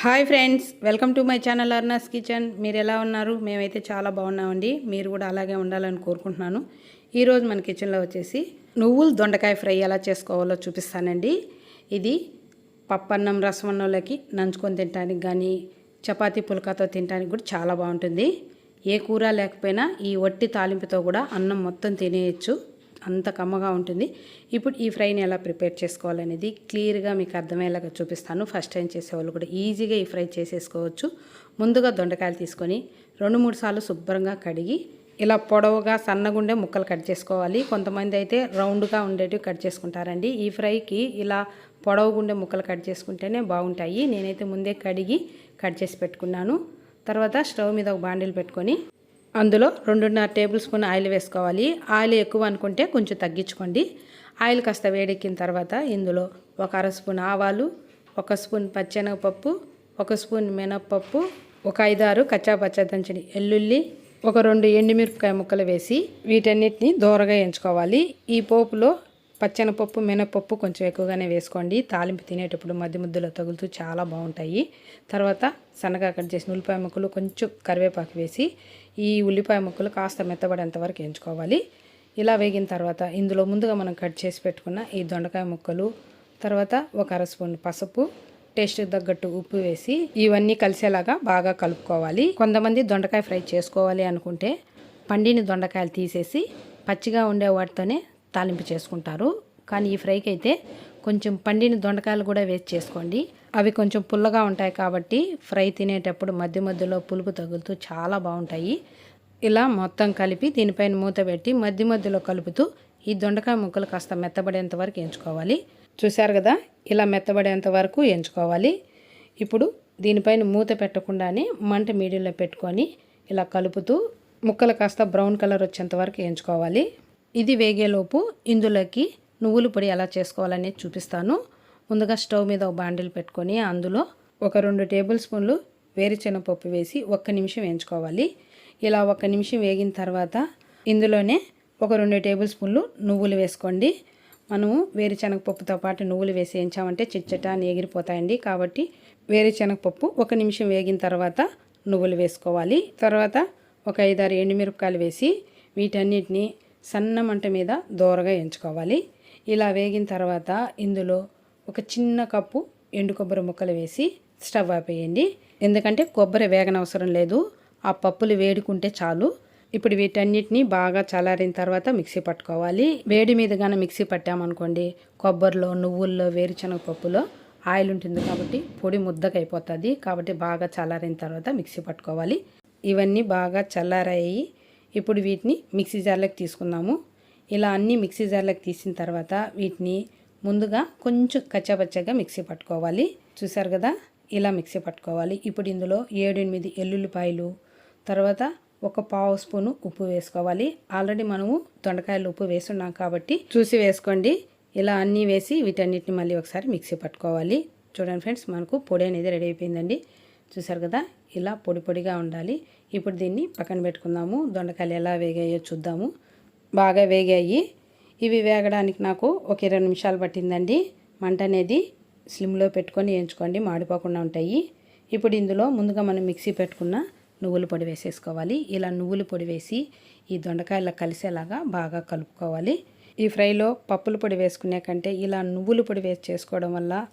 Hi friends welcome to my channel Arna's kitchen. మీరు ఎలా ఉన్నారు? మేమైతే చాలా బాగున్నామండి. మీరు కూడా అలాగే ఉండాలని కోరుకుంటున్నాను. ఈరోజు మన కిచెన్లో వచ్చేసి నువ్వులు దొండకాయ ఫ్రై ఎలా చేసుకోవాలో చూపిస్తానండి. ఇది పప్పన్నం రసమన్నంలోకి నంచుకొని తినడానికి కానీ చపాతీ పుల్కాతో తినడానికి కూడా చాలా బాగుంటుంది. ఏ కూర లేకపోయినా ఈ వట్టి తాలింపుతో కూడా అన్నం మొత్తం తినేయచ్చు. అంత కమ్మగా ఉంటుంది. ఇప్పుడు ఈ ఫ్రైని ఎలా ప్రిపేర్ చేసుకోవాలనేది క్లియర్గా మీకు అర్థమయ్యేలాగా చూపిస్తాను. ఫస్ట్ టైం చేసేవాళ్ళు కూడా ఈజీగా ఈ ఫ్రై చేసేసుకోవచ్చు. ముందుగా దొండకాయలు తీసుకొని రెండు మూడు సార్లు శుభ్రంగా కడిగి ఇలా పొడవుగా సన్నగుండే ముక్కలు కట్ చేసుకోవాలి. కొంతమంది అయితే రౌండ్గా ఉండేటివి కట్ చేసుకుంటారండి. ఈ ఫ్రైకి ఇలా పొడవుగుండే ముక్కలు కట్ చేసుకుంటేనే బాగుంటాయి. నేనైతే ముందే కడిగి కట్ చేసి పెట్టుకున్నాను. తర్వాత స్టవ్ మీద ఒక బాండిల్ పెట్టుకొని అందులో రెండున్నర టేబుల్ స్పూన్ ఆయిల్ వేసుకోవాలి. ఆయిల్ ఎక్కువ అనుకుంటే కొంచెం తగ్గించుకోండి. ఆయిల్ కాస్త వేడెక్కిన తర్వాత ఇందులో ఒక అర స్పూన్ ఆవాలు ఒక స్పూన్ పచ్చెనగపప్పు ఒక స్పూన్ మినప్పప్పు ఒక ఐదారు కచ్చా పచ్చా దంచని ఎల్లుల్లి ఒక రెండు ఎండుమిరపకాయ ముక్కలు వేసి వీటన్నిటిని దూరగా ఎంచుకోవాలి. ఈ పోపులో పచ్చెనపప్పు మినపప్పు కొంచెం ఎక్కువగానే వేసుకోండి. తాలింపు తినేటప్పుడు మధ్య ముద్దలో తగులుతూ చాలా బాగుంటాయి. తర్వాత సన్నగా కట్ చేసిన ఉల్లిపాయ ముక్కలు కొంచెం కరివేపాకు వేసి ఈ ఉల్లిపాయ ముక్కలు కాస్త మెత్తబడేంత వరకు ఎంచుకోవాలి ఇలా వేగిన తర్వాత ఇందులో ముందుగా మనం కట్ చేసి పెట్టుకున్న ఈ దొండకాయ ముక్కలు తర్వాత ఒక అర స్పూన్ పసుపు టేస్ట్ తగ్గట్టు ఉప్పు వేసి ఇవన్నీ కలిసేలాగా బాగా కలుపుకోవాలి. కొంతమంది దొండకాయ ఫ్రై చేసుకోవాలి అనుకుంటే పండిన దొండకాయలు తీసేసి పచ్చిగా ఉండే వాటితోనే తాలింపు చేసుకుంటారు. కానీ ఈ ఫ్రైకి అయితే కొంచెం పండిన దొండకాయలు కూడా వేసి చేసుకోండి. అవి కొంచెం పుల్లగా ఉంటాయి కాబట్టి ఫ్రై తినేటప్పుడు మధ్య మధ్యలో పులుపు తగులుతూ చాలా బాగుంటాయి. ఇలా మొత్తం కలిపి దీనిపైన మూత పెట్టి మధ్య మధ్యలో కలుపుతూ ఈ దొండకాయ ముక్కలు కాస్త మెత్తబడేంత వరకు ఎంచుకోవాలి. చూశారు కదా? ఇలా మెత్తబడేంత వరకు ఎంచుకోవాలి. ఇప్పుడు దీనిపైన మూత పెట్టకుండానే మంట మీడియంలో పెట్టుకొని ఇలా కలుపుతూ ముక్కలు కాస్త బ్రౌన్ కలర్ వచ్చేంత వరకు ఎంచుకోవాలి. ఇది వేగేలోపు ఇందులోకి నువ్వుల పొడి ఎలా చేసుకోవాలనేది చూపిస్తాను. ముందుగా స్టవ్ మీద ఒక బాండిల్ పెట్టుకొని అందులో ఒక రెండు టేబుల్ స్పూన్లు వేరుశెనగపప్పు వేసి ఒక్క నిమిషం వేయించుకోవాలి. ఇలా ఒక్క నిమిషం వేగిన తర్వాత ఇందులోనే ఒక రెండు టేబుల్ స్పూన్లు నువ్వులు వేసుకోండి. మనము వేరుశెనగపప్పుతో పాటు నువ్వులు వేసి వేయించామంటే చిచ్చట ఎగిరిపోతాయండి. కాబట్టి వేరుశెనగపప్పు ఒక నిమిషం వేగిన తర్వాత నువ్వులు వేసుకోవాలి. తర్వాత ఒక ఐదారు ఎండుమిరపకాయలు వేసి వీటన్నిటిని సన్న మంట మీద దోరగా ఎంచుకోవాలి. ఇలా వేగిన తర్వాత ఇందులో ఒక చిన్న కప్పు ఎండు కొబ్బరి ముక్కలు వేసి స్టవ్ ఆపేయండి. ఎందుకంటే కొబ్బరి వేగనవసరం లేదు. ఆ పప్పులు వేడుకుంటే చాలు. ఇప్పుడు వీటన్నిటిని బాగా చల్లారిన తర్వాత మిక్సీ పట్టుకోవాలి. వేడి మీద కానీ మిక్సీ పట్టామనుకోండి కొబ్బరిలో నువ్వుల్లో వేరుశనగ పప్పులో ఆయిల్ ఉంటుంది కాబట్టి పొడి ముద్దకైపోతుంది. అయిపోతుంది కాబట్టి బాగా చల్లారిన తర్వాత మిక్సీ పట్టుకోవాలి. ఇవన్నీ బాగా చల్లారాయి ఇప్పుడు వీటిని మిక్సీ జార్లోకి తీసుకుందాము. ఇలా అన్నీ మిక్సీ జార్లోకి తీసిన తర్వాత వీటిని ముందుగా కొంచెం కచ్చాపచ్చగా మిక్సీ పట్టుకోవాలి. చూసారు కదా? ఇలా మిక్సీ పట్టుకోవాలి. ఇప్పుడు ఇందులో ఏడెనిమిది ఎల్లుల్లిపాయలు తర్వాత ఒక పావు స్పూను ఉప్పు వేసుకోవాలి. ఆల్రెడీ మనము దొండకాయలు ఉప్పు వేస్తున్నాం కాబట్టి చూసి వేసుకోండి. ఇలా అన్నీ వేసి వీటన్నిటిని మళ్ళీ ఒకసారి మిక్సీ పట్టుకోవాలి. చూడండి ఫ్రెండ్స్ మనకు పొడి అనేది రెడీ అయిపోయిందండి. చూసారు కదా? ఇలా పొడి పొడిగా ఉండాలి. ఇప్పుడు దీన్ని పక్కన పెట్టుకుందాము. దొండకాయలు ఎలా వేగాయో చూద్దాము. బాగా వేగాయి. ఇవి వేగడానికి నాకు ఒక ఇరవై నిమిషాలు పట్టిందండి. మంట అనేది స్లిమ్లో పెట్టుకొని వేయించుకోండి. మాడిపోకుండా ఉంటాయి. ఇప్పుడు ఇందులో ముందుగా మనం మిక్సీ పెట్టుకున్న నువ్వుల పొడి వేసేసుకోవాలి. ఇలా నువ్వుల పొడి వేసి ఈ దొండకాయలు కలిసేలాగా బాగా కలుపుకోవాలి. ఈ ఫ్రైలో పప్పుల పొడి వేసుకునే కంటే ఇలా నువ్వుల పొడి వేసి చేసుకోవడం వల్ల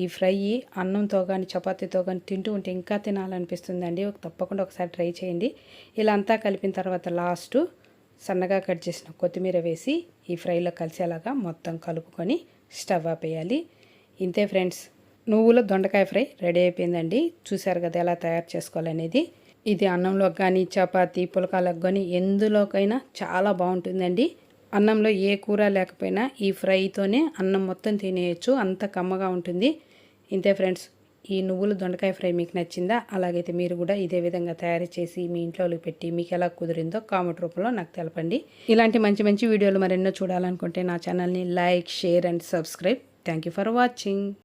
ఈ ఫ్రై అన్నంతో కానీ చపాతీతో కానీ తింటూ ఉంటే ఇంకా తినాలనిపిస్తుందండి. తప్పకుండా ఒకసారి ట్రై చేయండి. ఇలా అంతా కలిపిన తర్వాత లాస్ట్ సన్నగా కట్ చేసిన కొత్తిమీర వేసి ఈ ఫ్రైలో కలిసేలాగా మొత్తం కలుపుకొని స్టవ్ ఆపేయాలి. ఇంతే ఫ్రెండ్స్ నువ్వుల దొండకాయ ఫ్రై రెడీ అయిపోయిందండి. చూశారు కదా ఎలా తయారు చేసుకోవాలనేది. ఇది అన్నంలో కానీ చపాతీ పులకాలకు కానీ ఎందులోకైనా చాలా బాగుంటుందండి. అన్నంలో ఏ కూర లేకపోయినా ఈ ఫ్రైతోనే అన్నం మొత్తం తినేయచ్చు. అంత కమ్మగా ఉంటుంది. ఇంతే ఫ్రెండ్స్ ఈ నువ్వులు దొండకాయ ఫ్రై మీకు నచ్చిందా? అలాగైతే మీరు కూడా ఇదే విధంగా తయారు చేసి మీ ఇంట్లో పెట్టి మీకు ఎలా కుదిరిందో కామెంట్ రూపంలో నాకు తెలపండి. ఇలాంటి మంచి మంచి వీడియోలు మరెన్నో చూడాలనుకుంటే నా ఛానల్ని like share and subscribe. Thank you for watching.